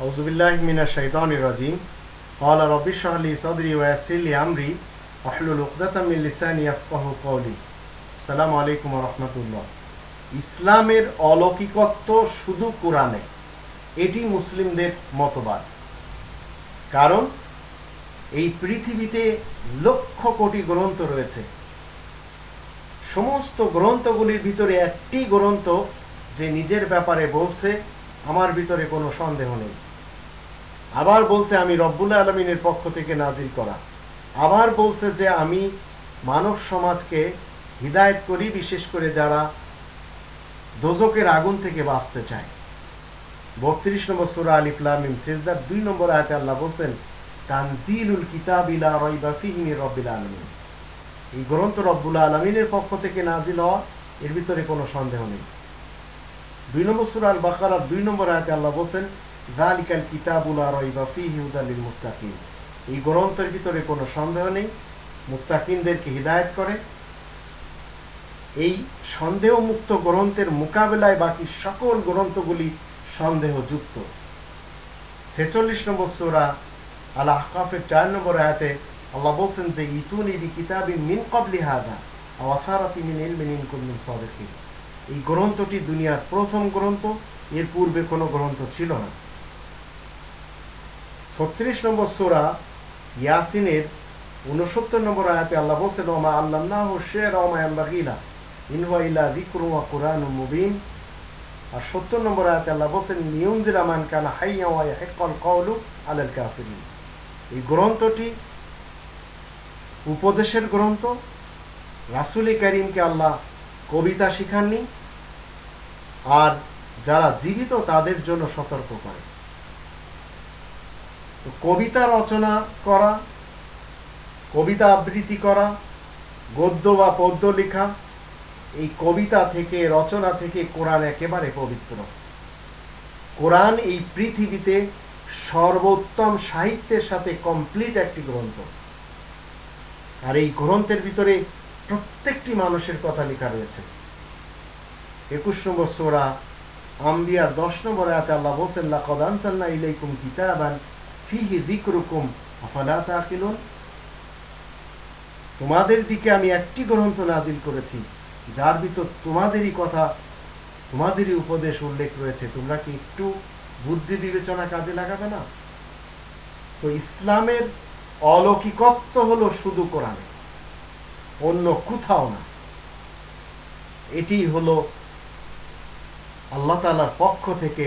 أعوذ بالله من الشيطان الرجيم قال رب اشرح لي صدري ويسر لي أمري واحلل عقدة من لساني يفقهوا قولي السلام عليكم ورحمة الله ইসলামের অলৌকিকত্ব শুধু কোরআনে এটি মুসলিমদের মতবাদ কারণ এই পৃথিবীতে লক্ষ কোটি গ্রন্থ রয়েছে সমস্ত গ্রন্থগুলির ভিতরে একটি গ্রন্থ যে নিজের ব্যাপারে বলছে আমার ভিতরে কোনো সন্দেহ নেই আবার বলছে আমি রব্বুল্লাহ আলমিনের পক্ষ থেকে নাজিল করা। আবার বলছে যে আমি মানব সমাজকে হিদায়ত করি, বিশেষ করে যারা দোজকের আগুন থেকে বাঁচতে চায়। বত্রিশ নম্বর সুরা আল ইফলামিম সিজদার দুই নম্বর আয়তে আল্লাহ বলছেন, তানজিলুল কিতাব ইলা রইবা ফিহি মির রব্বিল আলামিন। এই গ্রন্থ রব্বুল আলমিনের পক্ষ থেকে নাজিল হওয়া, এর ভিতরে কোনো সন্দেহ নেই। দুই নম্বর সুরা আল বাকারার দুই নম্বর আয়তে আল্লাহ বলছেন জালিকাল কিতাবুল মুস্তাকিম এই গ্রন্থের ভিতরে কোনো সন্দেহ নেই মুস্তাকিমদেরকে হিদায়ত করে। এই গ্রন্থের মোকাবেলায় বাকি সকল গ্রন্থগুলি সন্দেহযুক্ত। ছেচল্লিশ নম্বর সোরা আল চার নম্বর আয়াতে আল্লাহ বলছেন যে, ইতুন ইবি কিতাবিন মিন কবলি হাজা মিন ইলমিন ইন কুল্লিন সাদিকিন। এই গ্রন্থটি দুনিয়ার প্রথম গ্রন্থ, এর পূর্বে কোনো গ্রন্থ ছিল না। ছত্রিশ নম্বর সোরা ইয়াসিনের উনসত্তর নম্বর আয়াতে আল্লাহ বলছেন ওমা আল্লাহ না শের ওমা আল্লাহিলা ইনহুয়া ইলা যিকরু ওয়া কুরআনুম মুবিন। আর সত্তর নম্বর আয়াতে আল্লাহ বলছেন কানা এই গ্রন্থটি উপদেশের গ্রন্থ। রাসুল করিমকে আল্লাহ কবিতা শিখাননি। আর যারা জীবিত তাদের জন্য সতর্ক করে। কবিতা রচনা করা, কবিতা আবৃত্তি করা, গদ্য বা পদ্য লেখা, এই কবিতা থেকে, রচনা থেকে কোরআন একেবারে পবিত্র। কোরআন এই পৃথিবীতে সর্বোত্তম সাহিত্যের সাথে কমপ্লিট একটি গ্রন্থ। আর এই গ্রন্থের ভিতরে প্রত্যেকটি মানুষের কথা লেখা রয়েছে। একুশ নম্বর সোরা আম্বিয়ার দশ নম্বর আয়াতে আল্লাহ বলছেন, লাকদ আনসালনা ইলাইকুম কিতাবান ফিহি যিকরুকুম আফালা তোমাদের দিকে আমি একটি গ্রন্থ নাজিল করেছি, যার ভিতর তোমাদেরই কথা, তোমাদেরই উপদেশ উল্লেখ রয়েছে। তোমরা কি একটু বুদ্ধি বিবেচনা কাজে লাগাবে না? তো ইসলামের অলৌকিকত্ব হলো শুধু কোরআনে, অন্য কোথাও না। এটি হলো আল্লাহ তালার পক্ষ থেকে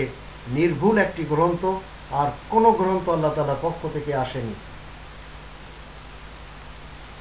নির্ভুল একটি গ্রন্থ আর কোনো গ্রন্থ আল্লাহ তালার পক্ষ থেকে আসেনি।